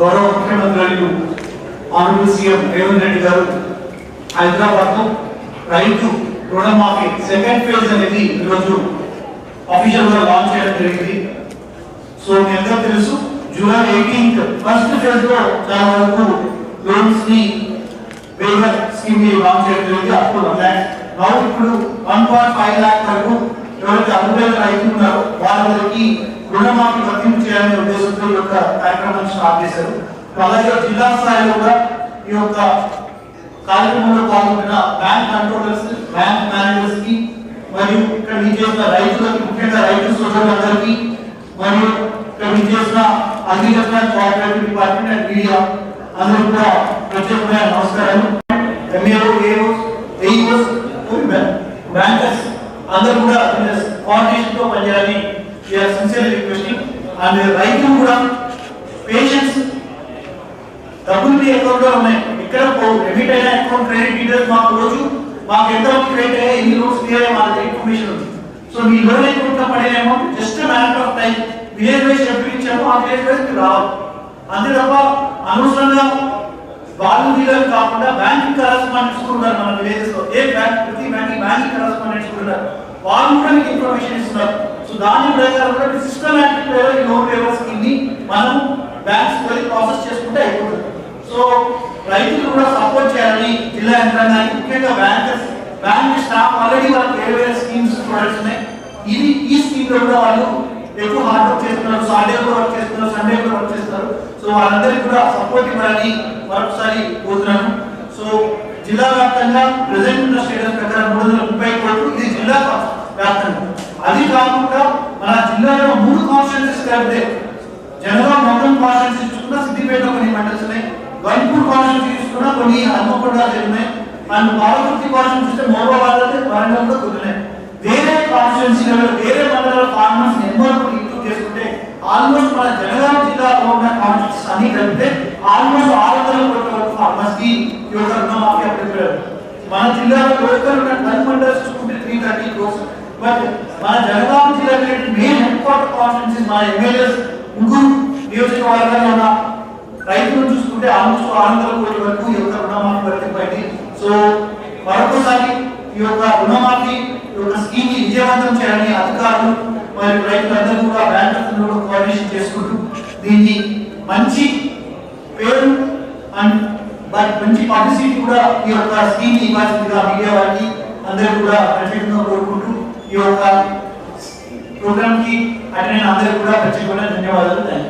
గౌరవ ముఖ్యమంత్రులు honourable CM Revanth Reddy గారు హైదరాబాద్ లో రైతు రుణమాఫీ సెకండ్ ఫేజ్ అనేది ఈరోజు అఫీషియల్ గా లాంచ్ చేయడం జరిగింది సో మీ అందరూ తెలుసు జూలై ఎయిటీన్త్ ఫస్ట్ ఫేజ్ లో చాలా వరకు లోన్స్ ని వేగర్ స్కీమ్ ని లాంచ్ చేయడం జరిగింది అప్పుడు వన్ ల్యాక్ నౌ ఇప్పుడు వన్ పాయింట్ ఫైవ్ ల్యాక్ వరకు ఎవరైతే అర్హులైన రైతులు ఉన్నారో వాళ్ళకి రుణమాఫీ వర్తింపు చేయాలనే ఉద్దేశంతో ఈ యొక్క కార్యక్రమాన్ని స్టార్ట్ చేశారు అలాగే జిల్లా స్థాయిలో కూడా ఈ యొక్క కార్యక్రమంలో పాల్గొన్న బ్యాంక్ కంట్రోలర్స్ బ్యాంక్ మేనేజర్స్ కి మరియు ఇక్కడ విజేసిన రైతులకి ముఖ్యంగా రైతు సోదరులందరికీ మరియు ఇక్కడ విజేసిన agriculture cooperative department and media అందరూ కూడా ప్రత్యేకమైన నమస్కారాలు ఎంఏఓ కోఆర్డినేషన్ తో పనిచేయాలని వీఆర్ సిన్సియర్లీ రిక్వెస్టింగ్ అండ్ రైతులు కూడా పేషెన్స్ డబ్బులు మీ అకౌంట్ లో ఉన్నాయి ఇక్కడ డెబిట్ అయిన అకౌంట్ క్రెడిట్ డీటెయిల్స్ మాకు రోజు మాకు ఎంత క్రెడిట్ అయ్యాయి ఎన్ని లోన్స్ క్లియర్ అయ్యాయి మా దగ్గర ఇన్ఫర్మేషన్ ఉంది సో మీ లోన్ అకౌంట్ లో పడిన amount just matter of time village wise ఎప్పుడు ఇచ్చామో ఆ విలేజ్ వైజ్ మీరు రావాలి అంతే తప్ప అనవసరంగా వాళ్ళు వీళ్ళు కాకుండా బ్యాంకింగ్ కరస్పాండెంట్స్ కూడా ఉన్నారు మన విలేజెస్ లో ఏ బ్యాంక్ ప్రతి బ్యాంకింగ్ బ్యాంకింగ్ కరస్పాండెంట్స్ కూడా ఉన్నారు వాళ్ళు కూడా మీకు ఇన్ఫర్మేషన్ ఇస్తున్నారు. సో దాని ప్రకారం కూడా సిస్టమాటిక్ లెవెల్ లోన్ వేవర్స్ కింది మనం బ్యాంక్స్ వెళ్ళి ప్రాసెస్ చేసుకుంటే అయిపోతుంది. సో రైతులు కూడా సపోర్ట్ చేయాలని జిల్లా యంత్రాంగానికి ముఖ్యంగా బ్యాంకర్స్ బ్యాంక్ స్టాఫ్ ఆల్రెడీ వాళ్ళకి వేరే వేరే స్కీమ్స్ ప్రొడక్ట్స్ ఉన్నాయి. ఇది ఈ స్కీమ్లో కూడా వాళ్ళు ఎక్కువ హార్డ్ వర్క్ చేస్తున్నారు. సాటర్డే కూడా వర్క్ చేస్తున్నారు సండే కూడా వర్క్ చేస్తున్నారు. సో వాళ్ళందరికీ కూడా సపోర్ట్ ఇవ్వాలని మరొకసారి కోరుతున్నాను. సో జిల్లా వ్యాప్తంగా ప్రజెంట్ ఉన్న స్టేటస్ ప్రకారం మూడు వందల ముప్పై కోట్లు ఇది జిల్లా వ్యాప్తంగా. అది కాకుండా మన జిల్లాలో మూడు కాన్స్టిట్యూన్సీస్ కలిపితే జనగాం మొత్తం కాన్స్టిట్యూన్సీ చూసుకున్నా సిద్దిపేట కొన్ని మండల్స్ ఉన్నాయి వైపూర్ కాన్స్టిట్యూన్సీ చూసుకున్నా కొన్ని హన్మకొండ ఉన్నాయి అండ్ పాలకుర్తి కాన్స్టిట్యూన్సీ చూస్తే మోబాబాద్ అయితే వరంగల్ కూడా కుదిరినాయి వేరే కాన్స్టిట్యూన్సీలలో వేరే మండలాల ఫార్మర్స్ నెంబర్ ఇంక్లూడ్ చేసుకుంటే ఆల్మోస్ట్ మన జనగాం జిల్లాలో ఉన్న కాన్స్టిట్యూన్సీస్ అన్ని కలిపితే ఆల్మోస్ట్ ఆరు వందల కోట్ల వరకు ఫార్మర్స్కి ఈ అప్లికేషన్ మన జిల్లాలో లోకల్ ఉన్న టెన్ మండల్స్ చూసుకుంటే త్రీ థర్టీ క్రోర్స్ బట్ మన జనగాం జిల్లా మెయిన్ హెడ్ క్వార్టర్ కాన్స్టిట్యూన్సీస్ మన ఎమ్మెల్యేస్ ముగ్గురు నియోజకవర్గాల్లో ఉన్న రైతులను చూసుకుంటే ఆల్మోస్ట్ ఆరు వందల కోట్ల వరకు ఈ యొక్క రుణమాఫీ వర్తింపైంది. సో మరొకసారి ఈ యొక్క రుణమాఫీ ఈ యొక్క స్కీమ్ని విజయవంతం చేయాలని అధికారులు మరియు రైతులందరూ కూడా బ్యాంకర్స్ కోఆర్డినేషన్ చేసుకుంటూ దీన్ని మంచి బట్ మంచి పబ్లిసిటీ కూడా ఈ యొక్క స్కీమ్ ఇవ్వాల్సిందిగా మీడియా వారికి అందరూ కూడా ప్రత్యేకంగా కోరుకుంటూ ఈ యొక్క ప్రోగ్రామ్కి అటెండ్ అందరూ కూడా ప్రత్యేకంగా ధన్యవాదాలు.